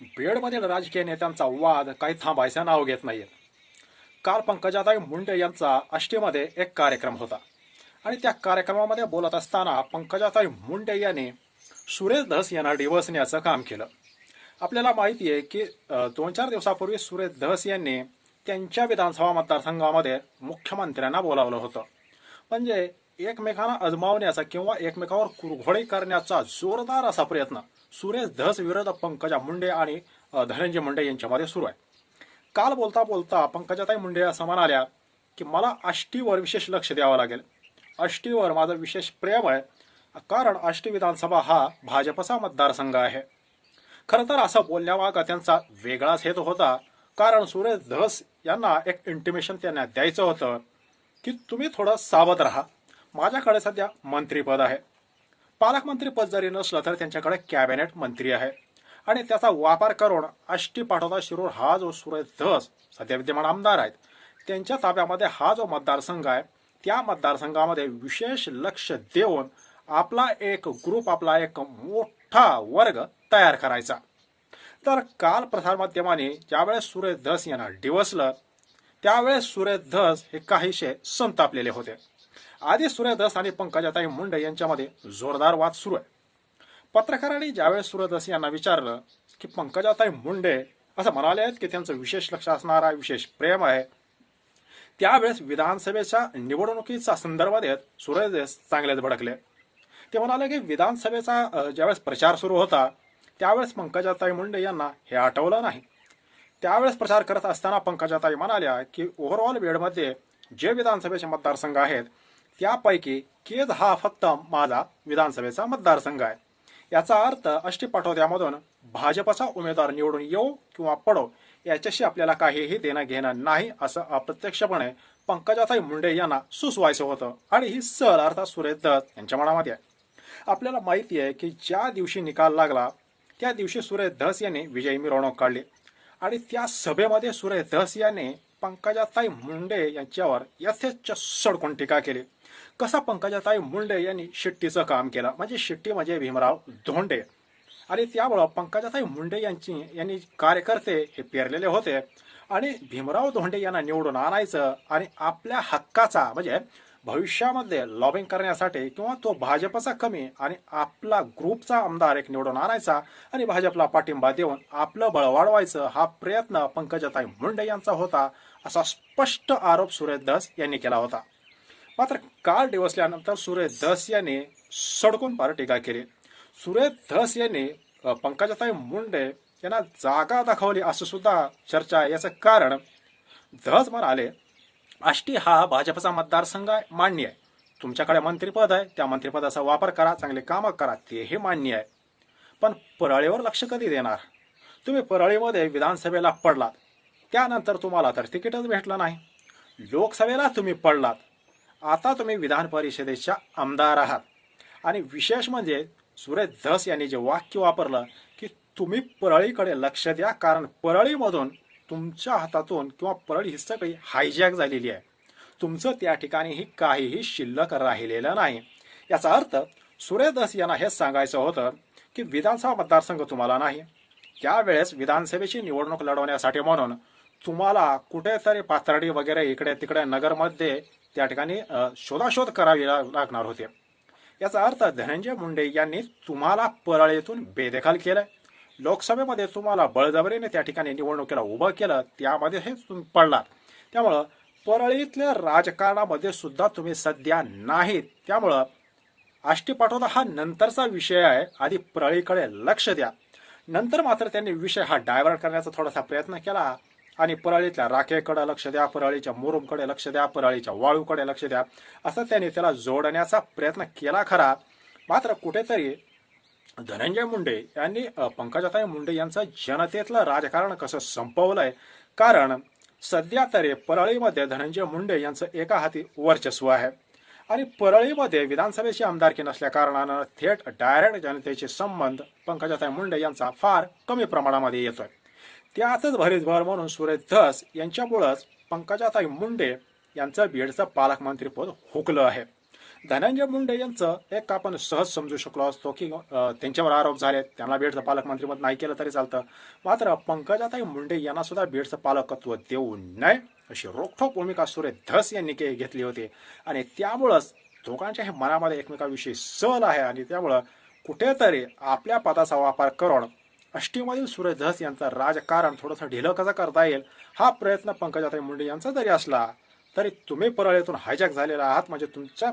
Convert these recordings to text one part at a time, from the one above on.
बीडमधील राजकीय नेत्यांचा वाद काही थांबायचं नाव घेत नाहीये. काल पंकजाताई मुंडे यांचा आष्टीमध्ये एक कार्यक्रम होता. आणि त्या कार्यक्रमामध्ये बोलत असताना पंकजाताई मुंडे यांनी सुरेश धस यांना डिवसण्याचं काम केलं. आपल्याला माहिती आहे की दोन चार दिवसापूर्वी सुरेश धस यांनी त्यांच्या विधानसभा मतदारसंघामध्ये मुख्यमंत्र्यांना बोलावलं होतं. म्हणजे एकमेकांना अजमावण्याचा किंवा एकमेकावर कुरघोडे करण्याचा जोरदार असा प्रयत्न सुरेश धस विरुद्ध पंकजा मुंडे आणि धनंजय मुंडे यांच्यामध्ये सुरू आहे. काल बोलता बोलता पंकजाताई मुंडे असं म्हणाल्या की मला आष्टीवर विशेष लक्ष द्यावं लागेल. आष्टीवर माझं विशेष प्रेम आहे. कारण आष्टी विधानसभा हा भाजपचा मतदारसंघ आहे. खरं तर असं बोलण्यामागं त्यांचा वेगळाच हेतू होता. कारण सुरेश धस यांना एक इंटिमेशन त्यांना द्यायचं होतं की तुम्ही थोडं सावध राहा. माझ्याकडे सध्या मंत्रीपद आहे. पालकमंत्री पद जरी नसलं तर त्यांच्याकडे कॅबिनेट मंत्री आहे. आणि त्याचा वापर करून आष्टी पाठवता शिरूर हा जो सुरेश धस सध्या विद्यमान आमदार आहेत त्यांच्या ताब्यामध्ये हा जो मतदारसंघ आहे त्या मतदारसंघामध्ये विशेष लक्ष देऊन आपला एक ग्रुप आपला एक मोठा वर्ग तयार करायचा. तर काल प्रसारमाध्यमाने ज्यावेळेस सुरेश धस यांना डिवसलं त्यावेळेस सुरेश धस हे काहीसे संतापलेले होते. आधी सूर्यदास आणि पंकजाताई मुंडे यांच्यामध्ये जोरदार वाद सुरू आहे. पत्रकारांनी ज्यावेळेस सूर्यदास यांना विचारलं की पंकजाताई मुंडे असं म्हणाले आहेत की त्यांचं विशेष लक्ष असणारा विशेष प्रेम आहे. त्यावेळेस विधानसभेच्या निवडणुकीचा संदर्भ देत सुरेश चांगलेच भडकले. ते म्हणाले की विधानसभेचा ज्यावेळेस प्रचार सुरू होता त्यावेळेस पंकजाताई मुंडे यांना हे आठवलं नाही. त्यावेळेस प्रचार करत असताना पंकजाताई म्हणाल्या की ओव्हरऑल वेळमध्ये जे विधानसभेचे मतदारसंघ आहेत त्यापैकी केज हा फक्त माझा विधानसभेचा मतदारसंघ आहे. याचा अर्थ अष्टी पाठवत्यामधून भाजपचा उमेदवार निवडून येऊ किंवा पडो याच्याशी आपल्याला काहीही देणं घेणं नाही असं अप्रत्यक्षपणे पंकजाताई मुंडे यांना सुचवायचं होतं आणि ही सर अर्थात सुरेश दत्त यांच्या मनामध्ये आहे. आपल्याला माहिती आहे की ज्या दिवशी निकाल लागला त्या दिवशी सुरेश धस यांनी विजयी मिरवणूक काढली. आणि त्या सभेमध्ये सुरेश धस यांनी पंकजाताई मुंडे यांच्यावर यथेच सडकून टीका केली. कसा पंकजाताई मुंडे यांनी शिट्टीचं काम केलं? म्हणजे शिट्टी म्हणजे भीमराव धोंडे. आणि त्यामुळं पंकजाताई मुंडे यांची यांनी कार्यकर्ते हे पेरलेले होते. आणि भीमराव धोंडे यांना निवडून आणायचं आणि आपल्या हक्काचा म्हणजे भविष्यामध्ये लॉबिंग करण्यासाठी किंवा तो भाजपचा कमी आणि आपला ग्रुपचा आमदार एक निवडून आणायचा आणि भाजपला पाठिंबा देऊन आपलं बळ वाढवायचं हा प्रयत्न पंकजाताई मुंडे यांचा होता असा स्पष्ट आरोप सुरेश दास यांनी केला होता. मात्र काल दिवसल्यानंतर सुरेश धस याने सडकून पार टीका केली. सुरे धस यांनी पंकजाताई मुंडे यांना जागा दाखवली असं सुद्धा चर्चा आहे. याचं कारण धस म्हणाले आष्टी हा भाजपचा मतदारसंघ आहे मान्य आहे. तुमच्याकडे मंत्रिपद आहे त्या मंत्रिपदाचा वापर करा चांगले कामं करा तेही मान्य आहे. पण परळीवर लक्ष कधी देणार? तुम्ही परळीमध्ये विधानसभेला पडलात. त्यानंतर तुम्हाला तर तिकीटच भेटलं नाही. लोकसभेला तुम्ही पडलात. आता तुम्ही विधान परिषदेच्या आमदार आहात. आणि विशेष म्हणजे सुरेश धस यांनी जे वाक्य वापरलं की तुम्ही परळीकडे लक्ष द्या कारण परळीमधून तुमच्या हातातून किंवा परळी ही सगळी हायजॅक झालेली आहे. तुमचं त्या ठिकाणीही काहीही शिल्लक राहिलेलं नाही. याचा अर्थ सुरेश धस यांना हेच सांगायचं होतं की विधानसभा मतदारसंघ तुम्हाला नाही. त्यावेळेस विधानसभेची निवडणूक लढवण्यासाठी म्हणून तुम्हाला कुठेतरी पाथर्डी वगैरे इकडे तिकडे नगरमध्ये त्या ठिकाणी शोधाशोध करावी लागणार होते. याचा अर्थ धनंजय मुंडे यांनी तुम्हाला परळीतून बेदखल केलं. लोकसभेमध्ये तुम्हाला बळजबरीने त्या ठिकाणी निवडणुकीला उभं केलं त्यामध्ये हे तुम्ही पडलात. त्यामुळं परळीतल्या राजकारणामध्ये सुद्धा तुम्ही सध्या नाहीत. त्यामुळं आष्टी पाठवता हा नंतरचा विषय आहे. आधी परळीकडे लक्ष द्या. नंतर मात्र त्यांनी विषय हा डायव्हर्ट करण्याचा थोडासा प्रयत्न केला. आणि परळीतल्या राखेकडे लक्ष द्या परळीच्या मुरुमकडे लक्ष द्या परळीच्या वाळूकडे लक्ष द्या. असं त्यांनी त्याला जोडण्याचा प्रयत्न केला खरा. मात्र कुठेतरी धनंजय मुंडे यांनी पंकजाताई मुंडे यांचं जनतेतलं राजकारण कसं संपवलंय? कारण सध्या तरी परळीमध्ये धनंजय मुंडे यांचं एका हाती वर्चस्व आहे. आणि परळीमध्ये विधानसभेची आमदारकी नसल्या कारणानं थेट डायरेक्ट जनतेचे संबंध पंकजाताई मुंडे यांचा फार कमी प्रमाणामध्ये येतोय. त्यातच भरीसभर म्हणून सुरेश धस यांच्यामुळंच पंकजाताई मुंडे यांचं बीडचं पालकमंत्रीपद हुकलं आहे. धनंजय मुंडे यांचं एक आपण सहज समजू शकलो असतो की त्यांच्यावर आरोप झाले त्यांना बीडचं पालकमंत्रीपद नाही केलं तरी चालतं. मात्र पंकजाताई मुंडे यांना सुद्धा बीडचं पालकत्व देऊ नये अशी रोखठोक भूमिका सुरेश धस यांनी के- घेतली होती. आणि त्यामुळंच दोघांच्या हे मनामध्ये एकमेकाविषयी सल आहे आणि त्यामुळं कुठेतरी आपल्या पदाचा वापर करून अष्टीमधील सुरेश धस राजकारण थोडंसं ढिलं कसं करता येईल हा प्रयत्न पंकजाताई मुंडे यांचा जरी असला तरी तुम्ही परळीतून हायजॅक झालेला आहात. म्हणजे तुमच्या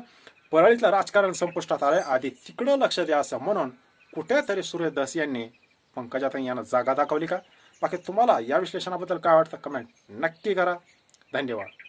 परळीतलं राजकारण संपुष्टात आलंय. आधी तिकडं लक्ष द्या असं म्हणून कुठेतरी सूर्यदास धस यांनी पंकजाताई यांना जागा दाखवली का? बाकी तुम्हाला या विश्लेषणाबद्दल काय वाटतं? कमेंट नक्की करा. धन्यवाद.